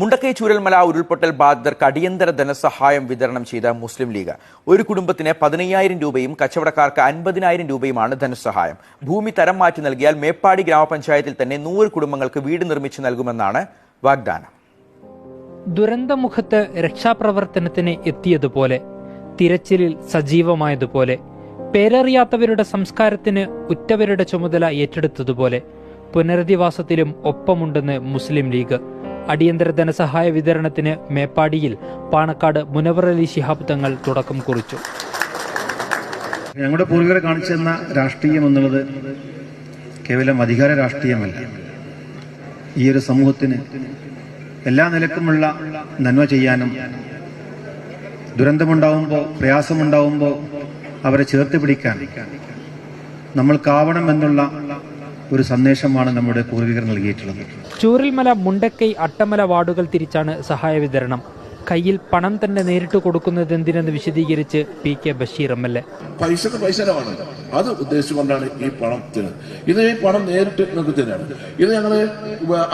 മുണ്ടക്കൈ ചൂരൽമല ഉരുൾപൊട്ടൽ ബാധിതർക്ക് അടിയന്തര ധനസഹായം വിതരണം ചെയ്ത മുസ്ലിം ലീഗ്. ഒരു കുടുംബത്തിന് പതിനയ്യായിരം രൂപയും കച്ചവടക്കാർക്ക് അൻപതിനായിരം രൂപയുമാണ് ധനസഹായം. ഭൂമി തരം മാറ്റി നൽകിയാൽ മേപ്പാടി ഗ്രാമപഞ്ചായത്തിൽ തന്നെ നൂറ് കുടുംബങ്ങൾക്ക് വീട് നിർമ്മിച്ചു നൽകുമെന്നാണ് വാഗ്ദാനം. ദുരന്തമുഖത്ത് രക്ഷാപ്രവർത്തനത്തിന് എത്തിയതുപോലെ തിരച്ചിലിൽ സജീവമായതുപോലെ പേരറിയാത്തവരുടെ സംസ്കാരത്തിന് ഉറ്റവരുടെ ചുമതല ഏറ്റെടുത്തതുപോലെ പുനരധിവാസത്തിലും ഒപ്പമുണ്ടെന്ന് മുസ്ലിം ലീഗ്. അടിയന്തര ധനസഹായ വിതരണത്തിന് മേപ്പാടിയിൽ പാണക്കാട് മുനവർ അലി ശിഹാബ് തങ്ങൾ തുടക്കം കുറിച്ചു. ഞങ്ങളുടെ പൂർവികരെ കാണിച്ചു തന്ന രാഷ്ട്രീയം എന്നുള്ളത് കേവലം അധികാര രാഷ്ട്രീയമല്ല. ഈ ഒരു സമൂഹത്തിന് എല്ലാ നിലക്കുമുള്ള നന്മ ചെയ്യാനും ദുരന്തമുണ്ടാവുമ്പോൾ പ്രയാസമുണ്ടാവുമ്പോൾ അവരെ ചേർത്ത് പിടിക്കാൻ നമ്മൾക്കാവണം എന്നുള്ള ഒരു സന്ദേശമാണ് നമ്മുടെ പൂർവികർ നൽകിയിട്ടുള്ളത്. ചൂരൽമല മുണ്ടക്കൈ അട്ടമല വാർഡുകൾ തിരിച്ചാണ് സഹായ വിതരണം. കയ്യിൽ പണം തന്നെ നേരിട്ട് കൊടുക്കുന്നത് എന്തിനെന്ന് വിശദീകരിച്ച് P K Basheer M L A. പൈസ ചെലവാണ് അത് ഉദ്ദേശിച്ചുകൊണ്ടാണ് ഈ പണം തരുന്നത് ഇത് ഈ പണം നേരിട്ട് നിങ്ങൾക്ക് തരാണ്. ഇത് ഞങ്ങൾ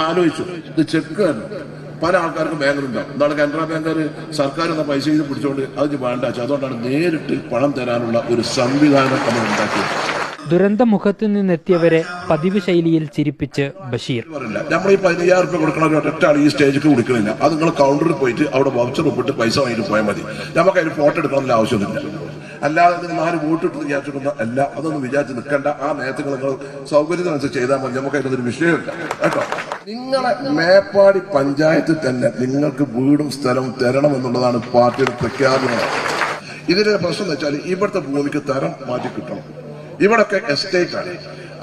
ആലോചിച്ചു. ഇത് ചെക്ക് തന്നെ പല ആൾക്കാർക്കും ബാങ്കിലുണ്ടാവും എന്താണ് കാനറ ബാങ്കർ സർക്കാർ എന്ന പൈസ ഇത് പിടിച്ചുകൊണ്ട് അത് വേണ്ട. അതുകൊണ്ടാണ് നേരിട്ട് പണം തരാനുള്ള ഒരു സംവിധാനം നമ്മൾ ഉണ്ടാക്കിയത്. ദുരന്തമുഖത്ത് നിന്നെത്തിയവരെ പതിവ് ശൈലിയിൽ ചിരിപ്പിച്ച് ബഷീർ. നമ്മൾ ഈ പതിനയ്യായിരം രൂപ കൊടുക്കണ ഒരു ഒറ്റ ഈ സ്റ്റേജിക്ക് കൊടുക്കണില്ല. അത് നിങ്ങൾ കൗണ്ടറിൽ പോയിട്ട് അവിടെ വൗച്ചർ ഒപ്പിട്ട് പൈസ വാങ്ങിയിട്ട് പോയാൽ മതി. നമുക്ക് അതിന് ഫോട്ടോ എടുക്കണമെന്ന് ആവശ്യമൊന്നുമില്ല അല്ലാതെ നിങ്ങൾ നാല് വോട്ടിട്ട് വിചാരിച്ചിട്ടൊന്നും അല്ല. അതൊന്നും വിചാരിച്ച് നിൽക്കേണ്ട ആ നേരത്തെ നിങ്ങൾ സൗകര്യത്തിനനുസരിച്ച് ചെയ്താൽ മതി. നമുക്ക് അതിനൊരു വിഷയമില്ല. കേട്ടോ? നിങ്ങളെ മേപ്പാടി പഞ്ചായത്തിൽ തന്നെ നിങ്ങൾക്ക് വീടും സ്ഥലവും തരണം എന്നുള്ളതാണ് പാർട്ടിയുടെ പ്രഖ്യാപനം. ഇതിന്റെ പ്രശ്നം എന്ന് വെച്ചാൽ ഇവിടുത്തെ ഭൂമിക്ക് തരം മാറ്റി കിട്ടണം. ഇവിടൊക്കെ എസ്റ്റേറ്റ് ആണ്.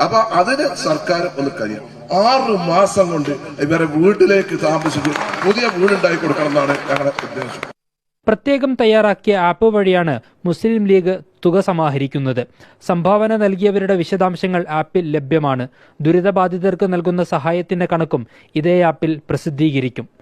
അപ്പൊ അതിന് സർക്കാർ ഒന്ന് കഴിയും. ആറ് മാസം കൊണ്ട് ഇവരെ വീട്ടിലേക്ക് താമസിച്ച് പുതിയ വീടുണ്ടാക്കി കൊടുക്കണം എന്നാണ് ഞങ്ങളുടെ ഉദ്ദേശം. പ്രത്യേകം തയ്യാറാക്കിയ ആപ്പ് വഴിയാണ് മുസ്ലിം ലീഗ് തുക സമാഹരിക്കുന്നത്. സംഭാവന നൽകിയവരുടെ വിശദാംശങ്ങൾ ആപ്പിൽ ലഭ്യമാണ്. ദുരിതബാധിതർക്ക് നൽകുന്ന സഹായത്തിന്റെ കണക്കും ഇതേ ആപ്പിൽ പ്രസിദ്ധീകരിക്കും.